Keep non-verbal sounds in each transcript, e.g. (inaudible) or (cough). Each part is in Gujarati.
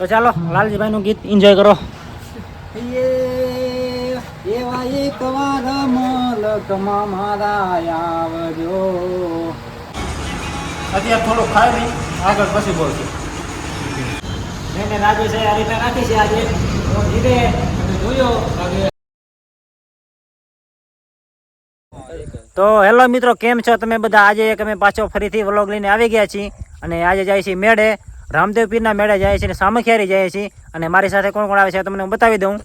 તો ચાલો લાલજીભાઈ નું ગીત એન્જોય કરો. એવા એક વાર મલકમાં મારા આવજો. અત્યારે થોડું ખાય નહીં આગળ પછી બોલશું. મેં રાજુ છે આ રીતે રાખી છે આજે. તો જોયો તો હેલો મિત્રો કેમ છો? તમે બધા આજે એક અમે પાછો ફરીથી વ્લોગ લઈને આવી ગયા છીએ અને આજે જાય છીએ મેળે. રામદેવ પીરના મેળે જાય છે અને સામખિયારી જાય છે. અને મારી સાથે કોણ કોણ આવે છે તમને હું બતાવી દઉં.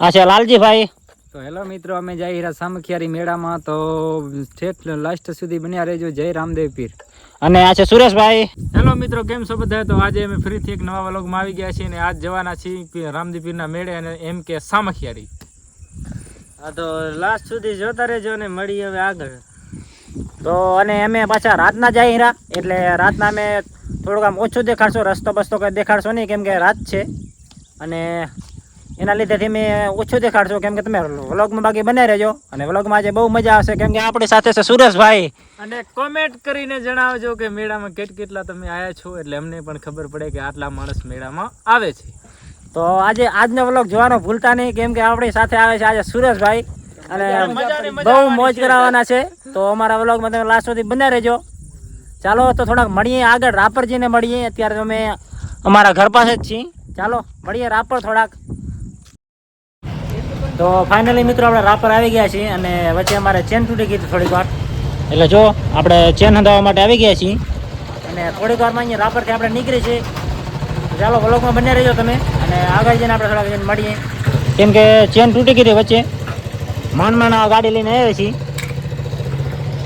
આ છે લાલજીભાઈ. તો હેલો મિત્રો અમે જઈ રહ્યા સામખિયારી મેળામાં તો ઠેઠ લાસ્ટ સુધી બન્યા રહેજો. જય રામદેવ પીર. અને આ છે સુરેશભાઈ. હેલો મિત્રો કેમ છો બધા? તો આજે અમે ફરીથી એક નવા વ્લોગમાં આવી ગયા છીએ અને આજ જવાના છીએ રામદેવ પીરના મેળે અને એમ કે સામખિયારી. હા તો લાસ્ટ સુધી જોતા રહેજો અને મળી હવે આગળ. તો અને અમે પાછા રાતના જાય રહ્યા. એટલે રાતના અમે થોડુંક આમ ઓછું દેખાડશો રસ્તો બસ્તો કંઈ દેખાડશો નહીં કેમ કે રાત છે. અને એના લીધેથી મેં ઓછું દેખાડશો કેમ કે તમે વ્લોગમાં બાકી બને રહેજો. અને વ્લોગમાં આજે બહુ મજા આવશે કેમ કે આપણી સાથે છે સુરેશભાઈ. અને કોમેન્ટ કરીને જણાવજો કે મેળામાં કેટ કેટલા તમે આવ્યા છો એટલે અમને પણ ખબર પડે કે આટલા માણસ મેળામાં આવે છે. તો આજે આજનો વ્લોગ જોવાનો ભૂલતા નહીં કેમ કે આપણી સાથે આવે છે આજે સુરેશભાઈ. અને બહુ મોજ કરાવવાના છે. તો અમારા વ્લોગમાં તમે લાસ્ટ સુધી બન્યા રહેજો. ચાલો તો થોડાક મળીએ આગળ રાપર જઈને મળીએ. અત્યારે અમે અમારા ઘર પાસે જ છીએ. ચાલો મળીએ રાપર થોડાક. તો ફાઇનલી મિત્રો આપણે રાપર આવી ગયા છીએ અને વચ્ચે અમારે ચેન તૂટી ગઈ થોડીક વાર. એટલે જો આપણે ચેન હંધાવવા માટે આવી ગયા છીએ. અને થોડીક વારમાં અહીંયા રાપરથી આપણે નીકળી છીએ. ચાલો વ્લોગમાં બન્યા રહેજો તમે. અને આગળ જઈને આપણે થોડાક જઈને મળીએ. કેમ કે ચેન તૂટી ગઈ વચ્ચે. માંડ આ ગાડી લઈને આવ્યા છીએ.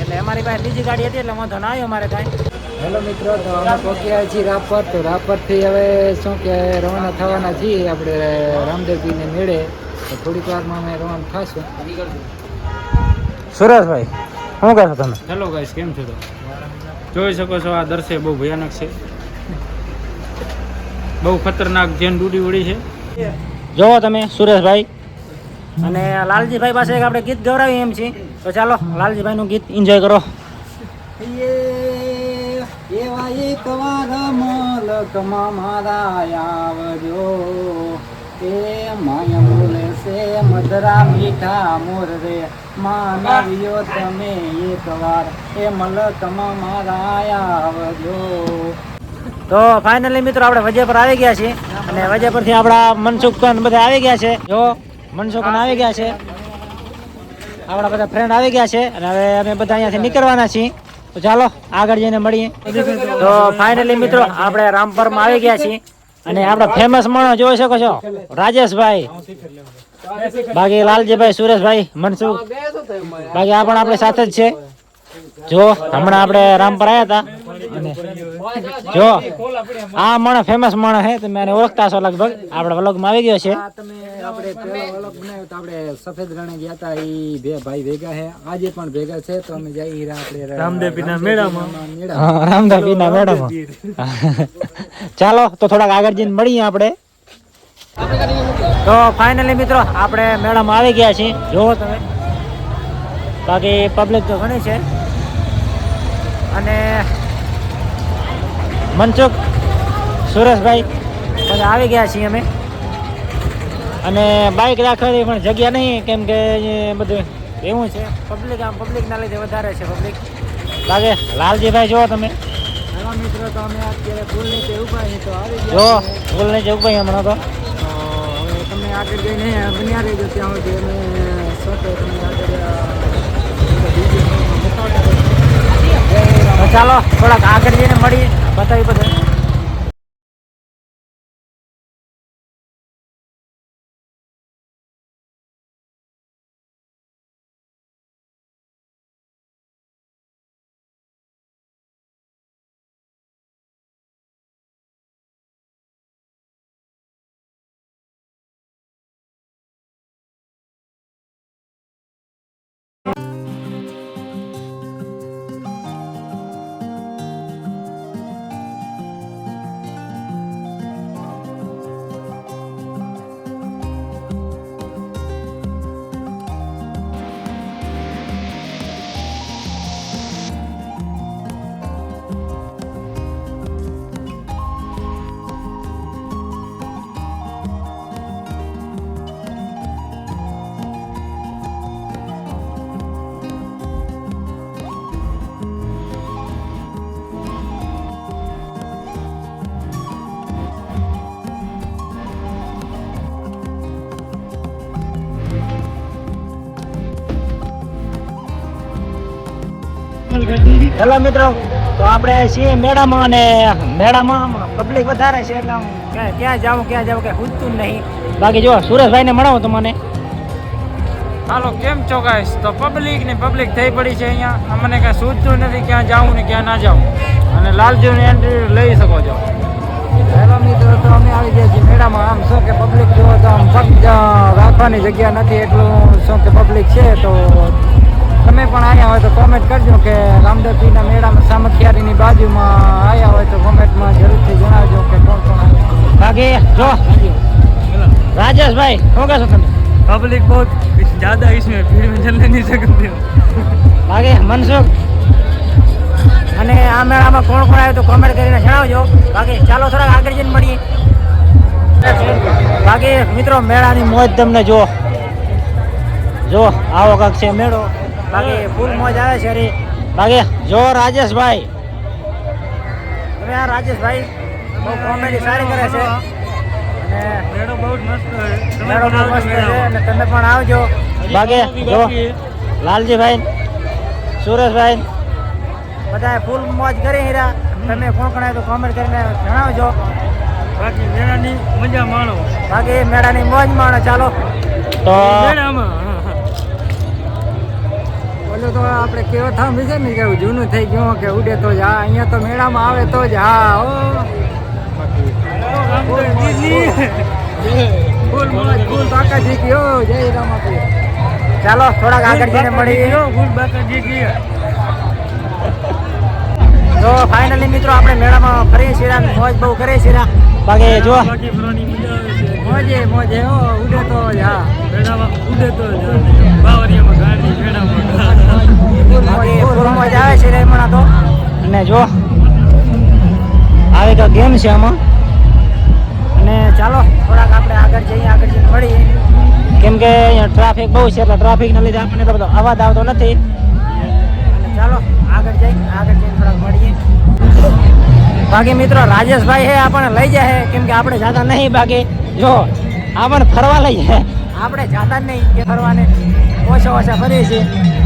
એટલે અમારી પાસે બીજી ગાડી હતી એટલે વાંધો ના આવ્યો અમારે કાંઈ. હેલો મિત્રો તો અમે પહોંચ્યા છીએ રાપર. તો રાપરથી હવે શું કે રવાના થવાના છીએ આપણે રામદેવજીને મેળે. તો થોડીક વારમાં અમે રવાના થશું. સુરેશભાઈ શું કહેશો તમે? હેલો ગાઈસ કેમ છો તો? જોઈ શકો છો આ દર્શે બહુ ભયાનક છે. બહુ ખતરનાક જેન ડૂડી ઉડી છે. જોવો તમે સુરેશભાઈ. અને લાલજીભાઈ પાસે આપણે ગીત ગવરાવીએ એમ છીએ. તો ચાલો લાલજીભાઈનું ગીત એન્જોય કરો. એવા એક વાર મલકમાં મારા આવજો. એ માય બોલે છે મધરા મીઠા મોર રે માનવ્યો તમે એક વાર એ મલકમાં મારા આવજો. તો ફાઇનલી મિત્રો આપણે વજે પર આવી ગયા છીએ. અને વજે પરથી આપણા મનસુખ બધા આવી ગયા છે. જો મનસુખ પણ આવી ગયા છે. આપણા બધા ફ્રેન્ડ આવી ગયા છે અને હવે અમે બધા અહીંયાથી નીકળવાના છીએ. તો ચાલો, આગળ જઈને મળીએ. તો ફાઇનલી મિત્રો, આપણે રામપરમાં આવી ગયા છીએ. અને આપણા ફેમસ માણસ જોઈ શકો છો, રાજેશભાઈ. બાકી લાલજીભાઈ, સુરેશભાઈ, મનસુખ. બાકી આ પણ આપણી સાથે જ છે. જો હમણાં આપણે રામપર આવ્યા હતા. જો આ માણસ ફેમસ માણસ છે તમે એને ઓળખતા છો લગભગ. આપણા વ્લોગમાં આવી ગયો છે. તમે આપણે પહેલો અલગ બનાવ્યો તો આપણે સફેદ રણે ગયા હતા ઈ બે ભાઈ ભેગા છે આજે પણ ભેગા છે તો અમે જઈ રહ્યા આપણે રામદેવીના મેળામાં. હા, રામદેવીના મેડમ (laughs) ચાલો તો થોડાક આગળ જઈને મળીએ આપણે. તો ફાઇનલી મિત્રો આપણે મેળામાં આવી ગયા છીએ. જુઓ તમે. બાકી પબ્લિક તો ઘણી છે. અને મનસુખ સુરેશભાઈ. બધા આવી ગયા છીએ અમે. અને બાઇક રાખવાની પણ જગ્યા નહીં કેમ કે બધું એવું છે. પબ્લિક આમ પબ્લિકના લીધે વધારે છે પબ્લિક લાગે લાલજીભાઈ જુઓ તમે. મિત્રો તો અમે અત્યારે ફૂલ નીચે ઊભા છીએ તો આવી ગયા જો નહીં જવું ભાઈ હમણાં તો. તમે આગળ જઈને બન્યા રહેજો ત્યાં સુધી અમે તમને આગળ ચાલો થોડાક આગળ જઈને મળીએ બતાવી બધું હેલો મિત્રો તો આપણે છીએ મેળામાં અને મેળામાં પબ્લિક વધારે છે એટલે આમ ક્યાં જાઉં ક્યાં જાઉં કઈ પૂછતું જ નહીં. બાકી જો સુરેશભાઈને મળાવો તો મને હાલો કેમ છો ગાઈસ તો પબ્લિક ને પબ્લિક થઈ પડી છે અહીંયા. અમને કાંઈ સૂચતું નથી ક્યાં જાઉં ને ક્યાં ના જાઉં. અને લાલજીની એન્ટ્રી લઈ શકો છો. હેલો મિત્રો તો અમે આવી ગયા છીએ મેળામાં. આમ શું કે પબ્લિક જુઓ તો આમ રાખવાની જગ્યા નથી એટલું શું કે પબ્લિક છે તો તમે પણ આવ્યા હોય તો કોમેન્ટ કરજો કે રામદેવપીરના મેળામાં સામખિયારીની બાજુમાં આવ્યા હોય તો કોમેન્ટમાં જરૂરથી જણાવજો કે કોણ કોણ આવ્યા. બાકી જો રાજેશભાઈ શું કહેશો તમે पब्लिक बहुत ज़्यादा इसमें भीड़ में चलने नहीं सकती બાકી મનસુખ અને આ મેળામાં કોણ કોણ આવ્યું તો કોમેન્ટ કરીને જણાવજો બાકી ચાલો થોડાક આગળ જઈને મળીએ બાકી મિત્રો મેળાની મોજ તમને જો જો આવો કાંક છે મેળો. બાકી ફૂલ મોજ આવે છે અરે બાકી જો રાજેશભાઈ. તમે આ રાજેશભાઈ બહુ કોમેડી સારી કરે છે. મેળો બહુ મસ્ત મેળો બહુ મસ્ત છે અને તમે પણ આવજો. બાકી જો લાલજીભાઈ સુરેશભાઈ બધાએ ફૂલ મોજ કરી રહ્યા. તમે કોણ કોણ તો કોમેન્ટ કરીને જણાવજો. બાકી મેળાની મજા માણો. બાકી મેળાની મોજ માણો ચાલો. તો મેળામાં ઓલું તો આપણે કેવો થાંભી છે ને કે જૂનું થઈ ગયું કે ઉડે તો જ. હા અહીંયા તો મેળામાં આવે તો જ. હા ઓ ફૂલ મોજ ફૂલ બાકાજી ગયો જય રામાપીર. ચાલો થોડાક આગળ જઈને મળીએ તો ફાઇનલી મિત્રો આપણે મેળામાં ફરી છીએ. મોજ બહુ કરીએ છીએ. બાકી જો મોજે મોજે ઓ ઉડે તો જ, હા. બાકી ફૂલ મોજ આવે છે રેમણા તો. અને જો, આવી તો ગેમ છે આમાં. અને ચાલો, થોડાક આપણે આગળ જઈએ, આગળ જઈને મળીએ. કેમ કે અહીંયા ટ્રાફિક બહુ છે, એટલે ટ્રાફિકના લીધે આપણને એટલો બધો અવાજ આવતો નથી. ચાલો, આગળ જઈ આગળ જઈને થોડાક મળીએ. બાકી મિત્રો રાજેશભાઈ હે આપણે લઈ જાય કેમ કે આપણે જાતા નહીં બાકી. જો આપણને ફરવા લઈ જાય. આપણે જાતા જ નહીં કે ફરવાને. ઓછા ઓછા ફરીએ છીએ.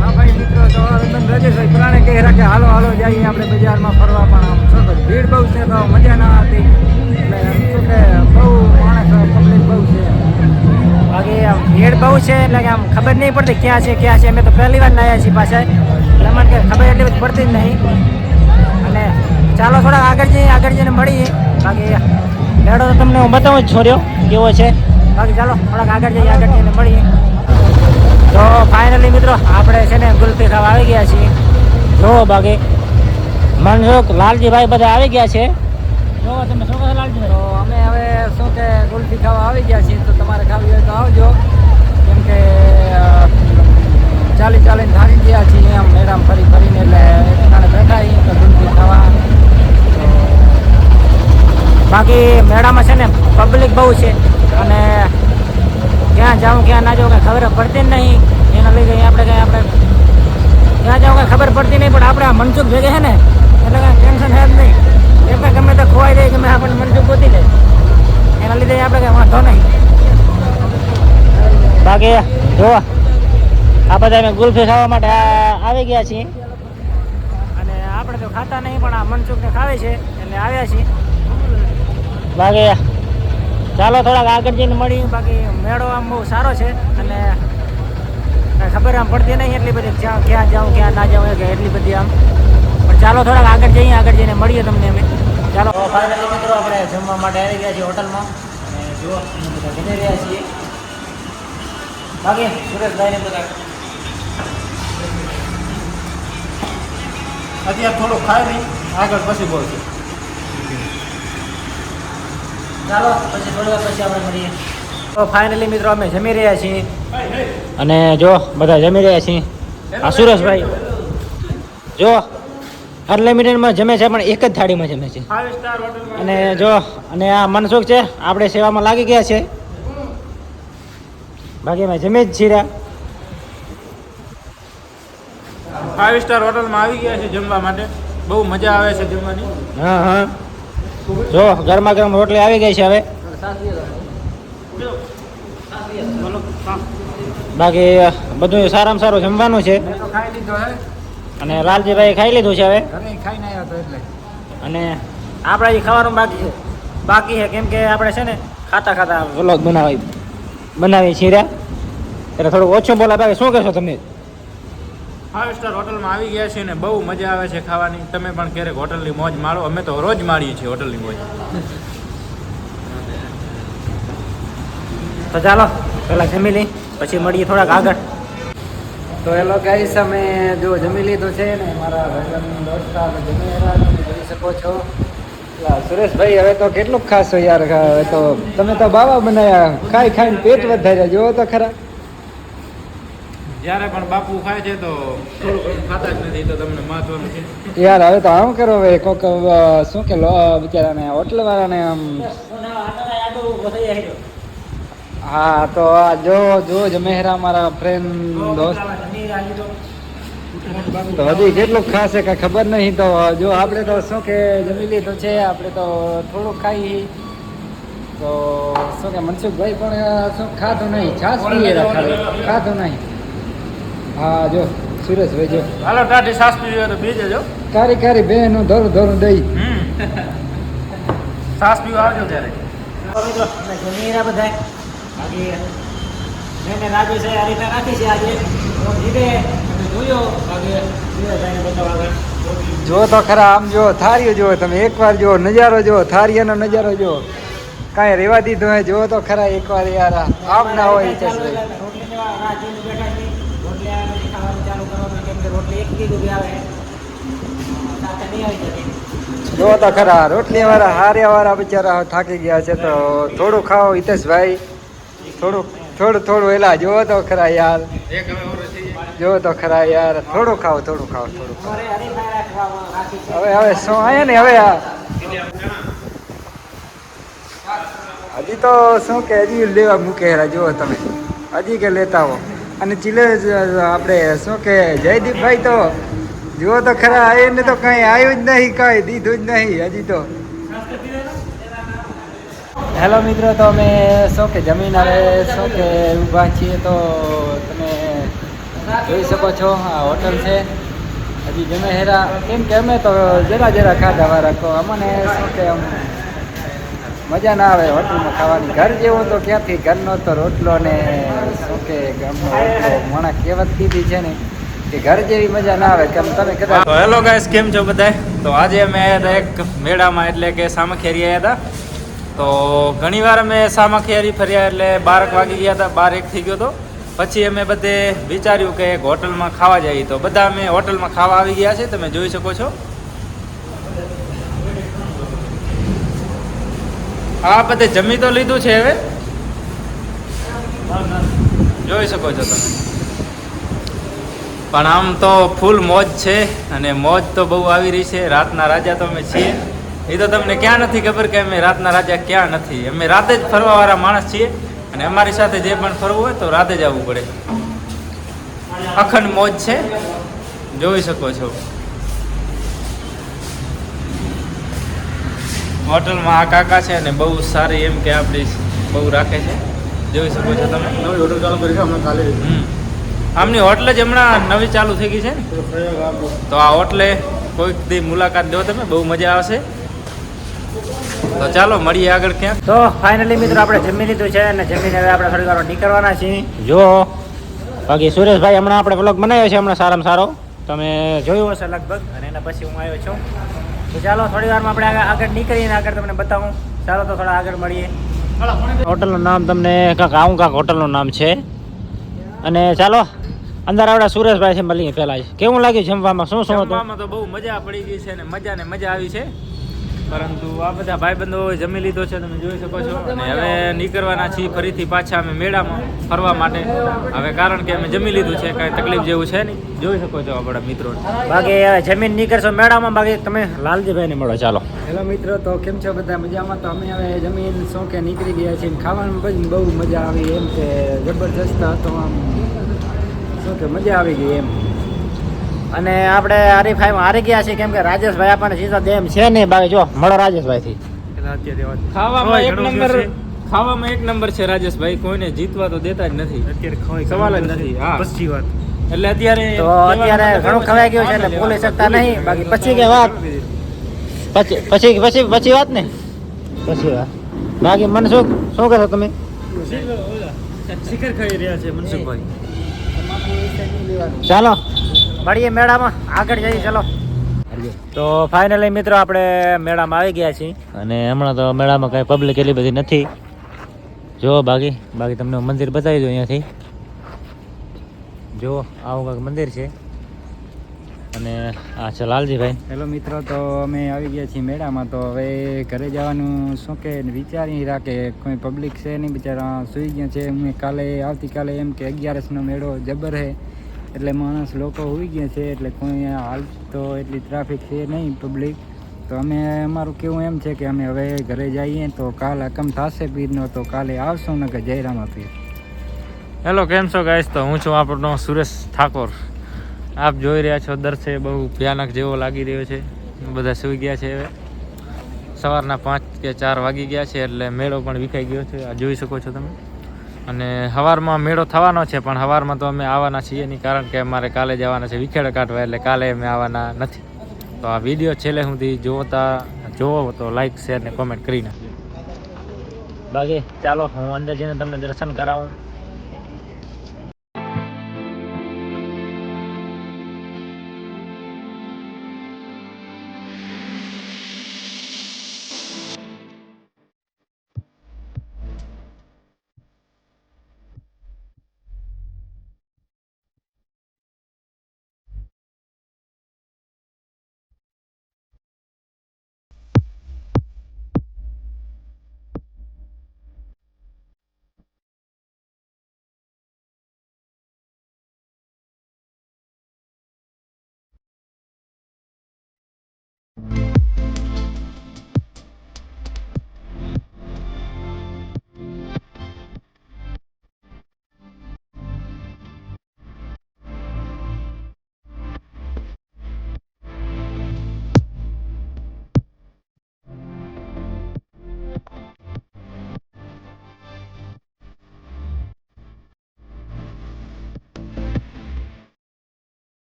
હા ભાઈ મિત્રો તો રાજેશભાઈ પ્રાણે કહી રાખે હાલો હાલો જઈએ આપણે બજારમાં ફરવા. પણ આમ ભીડ બહુ છે તો મજા ના આવતી. એટલે કે બહુ માણસ પબ્લિક બહુ છે. બાકી આમ ભીડ બહુ છે એટલે કે આમ ખબર નહીં પડતી ક્યાં છે ક્યાં છે. અમે તો પહેલી વાર આવ્યા છીએ પાછા. એટલે મને ખબર એટલી બધી પડતી જ નહીં. અને ચાલો થોડા આગળ જઈએ, આગળ જઈને મળીએ. બાકી લેડો તો તમને હું બતાવું છોડ્યો કેવો છે? બાકી ચાલો, થોડાક આગળ જઈએ, આગળ જઈને મળીએ. તો ફાઇનલી મિત્રો, આપણે છે ને ગુલફી ખાવા આવી ગયા છીએ. જો બાકી. મનસુખ લાલજીભાઈ બધા આવી ગયા છે? જો તમે શું કહો અમે હવે શું કે ગુલ્ફી ખાવા આવી ગયા છીએ, તો તમારે ખાવી હોય તો આવજો. કેમ ચાલી ચાલીને થાકી ગયા છીએ, આમ મેળામાં ફરી ફરીને એટલે બેઠા તો ગુલ્ફી ખાવા બાકી મેળામાં છે ને પબ્લિક બહુ છે. અને ક્યાં જાઉં ક્યાં ના જાઉં કંઈ ખબર પડતી જ નહીં. એના લીધે આપણે કંઈ આપણે ક્યાં જાઉં કંઈ ખબર પડતી નહીં, પણ આપણે આ મનસુખ ભેગે છે ને, એટલે કાંઈ ટેન્શન છે જ નહીં. એટલે ગમે તો ખોવાઈ જાય ગમે આપણને મનસુખ ગોતી જાય એના લીધે આપણે કંઈ વાંધો નહીં. બાકી જો, આ બધા અમે ગુલ્ફી ખાવા માટે આવી ગયા છીએ. અને આપણે તો ખાતા નહીં, પણ આ મનસુખને ખાવે છે. એટલે આવ્યા છીએ. બાકી ચાલો થોડાક આગળ જઈને મળી બાકી મેળો આમ બહુ સારો છે અને ખબર આમ પડતી નહીં એટલી બધી ક્યાં જાઉં, ક્યાં ના જાઉં, કે એટલી બધી આમ. પણ ચાલો થોડાક આગળ જઈએ, આગળ જઈને મળીએ તમને અમે. ચાલો. ફાઇનલી મિત્રો આપણે જમવા માટે આવી ગયા છીએ હોટલમાં. અને જુઓ બધા બાકી સુરેશભાઈને બધા. અત્યારે થોડું ખાઈ નહીં આગળ પછી બોલશે. ચાલો પછી થોડી પછી આપણે મળીએ. તો ફાઇનલી મિત્રો અમે જમી રહ્યા છીએ. અને જો બધા જમી રહ્યા છીએ. આ સુરેશભાઈ જો અનલિમિટેડમાં જમે છે પણ એક જ થાળીમાં જમે છે. અને જો અને આ મનસુખ છે આપણે સેવામાં લાગી ગયા છે. બાકી અમે જમી જ છીએ. ફાઇવ સ્ટાર હોટલમાં આવી ગયા છે જમવા માટે. બહુ મજા આવે છે જમવાની. હા હા. જો ગરમા ગરમ રોટલી આવી ગઈ છે હવે. બાકી બધું સારામાં સારું જમવાનું છે. અને લાલજીભાઈ ખાઈ લીધું છે હવે. અને આપણે હજી ખાવાનું બાકી છે. બાકી છે કેમ કે આપણે છે ને ખાતા ખાતા વ્લોગ બનાવી બનાવી છીએ. એટલે થોડું ઓછું બોલા બાકી શું કહેશો તમે? ફાઇવ સ્ટાર હોટલમાં આવી ગયા છીએ ને બહુ મજા આવે છે ખાવાની. તમે પણ ક્યારેક હોટલની મોજ માણો. અમે તો રોજ માણીએ છીએ હોટલની મોજ. તો ચાલો પેલા જમી લઈ પછી મળીએ થોડાક આગળ. તો હેલો ગાઈસ અમે જો જમી લીધું છે ને મારા ભાઈબંધ દોસ્તા જમી રહ્યા તમે જોઈ શકો છો. લા, સુરેશભાઈ હવે તો કેટલું ખાશો યાર હવે તો તમે તો બાવા બનાવ્યા ખાઈ ખાઈને પેટ વધાર્યા જોવો તો ખરા. જ્યારે પણ બાપુ ખાય છે તો જ તમને યાર, હવે તો આમ કરો, હવે કોક શું કે, લો બિચારાને હોટલ વાળાને આમ હા, તો આ જો જો જમેહરા મારા ફ્રેન્ડ દોસ્ત. તો હજી કેટલું ખાશે કાંઈ ખબર નહીં, તો જો આપણે તો શું કે, જમી લીધું છે, આપણે તો થોડુંક ખાઈ. તો શું કે, મનસુખભાઈ પણ શું ખાધું નહીં છાશ પીએ ખાધું નહીં. હા જો સુરેશભાઈ જો. હાલો ટાટી સાસ પીવી તો બીજે જો. કારી કારી બેનું ધોરું ધોરું દઈ. સાસ પીવા આવજો ત્યારે તો બધા મેં રાજુ છે આ રીતે રાખી છે આજે જીતે જોયો આગળ જો તો ખરા આમ જો થારીઓ જો તમે એકવાર જો નજારો જો થારીયાનો નજારો જો. કાંઈ રેવા દીધો હોય જો તો ખરા એકવાર યાર આમ ના હોય જો તો ખરા રોટલી વાળા હાર્યા વાળા બિચારા થાકી ગયા છે તો થોડું ખાઓ હિતેશભાઈ. થોડું થોડું થોડું એલા, જો તો ખરા યાર. એક હવે ઓરો થઈ જાય. જો તો ખરા યાર, થોડું ખાઓ થોડું ખાઓ થોડું ખાઓ. ઘરે હરીફાઈ રાખવામાં રાખી છે હવે હવે, શું આયા ને હવે આ? હજી તો શું કે, હજી લેવા મૂકેલા જુઓ તમે. હજી કે લેતા હો અને ચીલે આપણે શું કે, જયદીપભાઈ તો, જુઓ તો ખરા, એને તો કંઈ આવ્યું જ નહીં, કંઈ દીધું જ નહીં, હજી તો. હેલો મિત્રો, તો અમે શું કે, જમીન આવે શું કે, ઊભા છીએ તો તમે જોઈ શકો છો, આ હોટલ છે. હજી જમે હેરા, કેમ કે અમે તો જરા જરા ખાધા તો અમને શું કે આમ મજા ના આવે હોટલમાં ખાવાની. ઘર જેવું તો ક્યાંથી, ઘરનો તો રોટલો ને શું કે કહેવત કીધી છે ને, કે ઘર જેવી મજા ના આવે કેમ તમે કદાચ હેલો ગાઈસ કેમ છો બધાય? તો આજે અમે એક મેળામાં, એટલે કે સામખિયારી આવ્યા હતા. તો ઘણીવાર અમે સામખિયારી ફર્યા, એટલે બારક વાગી ગયા હતા, બાર એક થઈ ગયો હતો. પછી અમે બધે વિચાર્યું કે એક હોટલમાં ખાવા જઈએ. તો બધા અમે હોટલમાં ખાવા આવી ગયા છે, તમે જોઈ શકો છો. આ બધે જમી તો લીધું છે હવે? જોઈ શકો છો તમે. પણ આમ તો ફૂલ મોજ છે અને મોજ તો બહુ આવી રહી છે. રાતના રાજા તો અમે છીએ. એ તો તમને ક્યાં નથી ખબર કે અમે રાતના રાજા ક્યાં નથી. અમે રાતે જ ફરવાવાળા માણસ છીએ અને અમારી સાથે જે પણ ફરવું હોય તો રાતે જ આવવું પડે. અખંડ મોજ છે. જોઈ શકો છો. હોટલમાં આ કાકા છે અને બહુ સારી એમ કે આપણી બહુ રાખે છે. જોઈ શકો છો તમે. નવી હોટલ ચાલુ કરી છે હમણાં કાલે આમની હોટલ જ હમણાં નવી ચાલુ થઈ ગઈ છે ને? તો આ હોટલે કોઈક દી મુલાકાત લો તમે બહુ મજા આવશે. તો ચાલો મળીએ આગળ ક્યાં તો ફાઇનલી મિત્રો આપણે જમી લીધું છે અને જમીને હવે આપણે થોડી વાર નીકળવાના છીએ. જો. બાકી સુરેશભાઈ હમણાં આપણે બ્લોગ બનાવ્યો છે હમણાં સારામાં સારો. તમે જોયું હશે લગભગ અને એના પછી હું આવ્યો છું. તો ચાલો થોડી વારમાં આપણે આગળ આગળ નીકળીને આગળ તમને બતાવું. ચાલો તો થોડા આગળ મળીએ. હોટલનું નામ તમને કાંક આવું કાંક હોટલનું નામ છે. અને ચાલો, અંદર આવડા સુરેશભાઈ છે, મળીએ પહેલા કેવું લાગ્યું જમવામાં? શું શું તો બહુ મજા પડી ગઈ છે અને મજા ને મજા આવી છે. પરંતુ આ બધા ભાઈબંધો જમી લીધો છે તમે જોઈ શકો છો. અને હવે નીકળવાના છીએ ફરીથી પાછા અમે મેળામાં ફરવા માટે. હવે કારણ કે અમે જમી લીધું છે કાંઈ તકલીફ જેવું છે નહીં. જોઈ શકો છો આપણા મિત્રો. બાકી જમીન નીકળશો મેળામાં બાકી તમે લાલજીભાઈને મળો ચાલો. હેલો મિત્રો તો કેમ છો બધા મજામાં? તો અમે હવે જમીન શોખે નીકળી ગયા છીએ ખાવાનું પણ બહુ મજા આવી એમ કે જબરજસ્ત હતો આમ. શું કે મજા આવી ગઈ એમ. અને આપણે હરીફાઈમાં હારી ગયા છીએ કેમ કે રાજેશભાઈ આપણને સીધો દેમ છે નહીં બાકી જો મળો રાજેશભાઈ ખાવામાં એક નંબર ખાવામાં એક નંબર છે રાજેશભાઈ કોઈને જીતવા તો દેતા જ નથી. સવાલ જ નથી હા. એટલે અત્યારે તો અત્યારે ઘણું ખવાઈ ગયું છે એટલે બોલી શકતા નહીં. બાકી પછી કે વાત. પછી પછી પછી પછી વાત ને? પછી વાત. બાકી મને શું શું કહો તમે? શિખર ખાઈ રહ્યા છે મનસુખભાઈ. ચાલો. મળીએ મેળામાં. આગળ જઈએ ચલો. તો ફાઇનલી મિત્રો આપણે મેળામાં આવી ગયા છીએ. અને હમણાં તો મેળામાં કાંઈ પબ્લિક એટલી બધી નથી. જો બાકી. બાકી તમને હું મંદિર બતાવી દઉં અહીંયાથી. જો આવું કાંઈક મંદિર છે. અને આ છે લાલજીભાઈ. હેલો મિત્રો તો અમે આવી ગયા છીએ મેળામાં. તો હવે ઘરે જવાનું શું કે વિચારી રાખે. કોઈ પબ્લિક છે નહીં બિચારા સુઈ ગયા છે. અમે કાલે આવતીકાલે એમ કે અગિયારસનો મેળો જબર છે એટલે માણસ લોકો હોઈ ગયા છે, એટલે કોઈ હાલ તો એટલી ટ્રાફિક છે નહીં પબ્લિક તો અમે, અમારું કેવું એમ છે કે અમે હવે ઘરે જઈએ તો કાલ હકમ થશે પીરનો, તો કાલે આવશું ને કે જયરામા પીર. હેલો કેમ છો ગાઈસ તો હું છું આપણનો સુરેશ ઠાકોર. આપ જોઈ રહ્યા છો દર્શે બહુ ભયાનક જેવો લાગી રહ્યો છે. બધા સૂઈ ગયા છે હવે. સવારના પાંચ કે ચાર વાગી ગયા છે, એટલે મેળો પણ વિખાઈ ગયો છે. આ જોઈ શકો છો તમે. અને સવારમાં મેળો થવાનો છે, પણ સવારમાં તો અમે આવવાના છીએ નહીં, કારણ કે અમારે કાલે જવાના છે વિખેડ કાઢવા, એટલે કાલે અમે આવવાના નથી. તો આ વીડિયો છેલ્લે સુધી જોતા જોવો, તો લાઈક શેર ને કોમેન્ટ કરી નાખજો. બાકી ચાલો, હું અંદર જઈને તમને દર્શન કરાવું.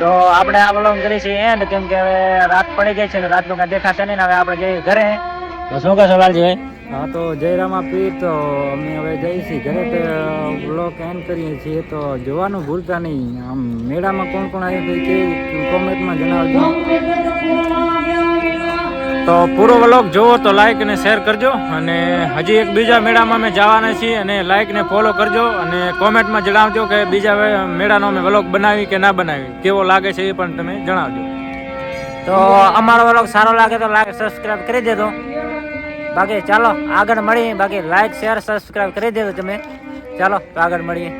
તો આપણે આ વ્લોગ કરી છે એન્ડ કેમ કે હવે રાત પડી ગઈ છે ને રાતનું કાંઈ દેખાશે નહીં હવે આપણે જઈએ ઘરે. તો શું કહેશો લાલજીભાઈ હા તો જયરામા પીર તો અમે હવે જઈએ છીએ ઘરે તો બ્લોક એન્ડ કરીએ છીએ તો જોવાનું ભૂલતા નહીં. આમ મેળામાં કોણ કોણ આવ્યું કે કોમેન્ટમાં જણાવજો. તો પૂરો વ્લોગ જોવો તો લાઈક અને શેર કરજો અને હજી એક બીજા મેળામાં અમે જવાના છીએ અને લાઈક ને ફોલો કરજો અને કોમેન્ટમાં જણાવજો કે બીજા મેળાનો અમે વ્લોગ બનાવી કે ના બનાવી. કેવો લાગે છે એ પણ તમે જણાવજો. તો અમારો વ્લોગ સારો લાગે તો લાઈક સબસ્ક્રાઈબ કરી દેજો. બાકી ચાલો આગળ મળીએ. બાકી લાઈક શેર સબસ્ક્રાઈબ કરી દેજો તમે. ચાલો આગળ મળીએ.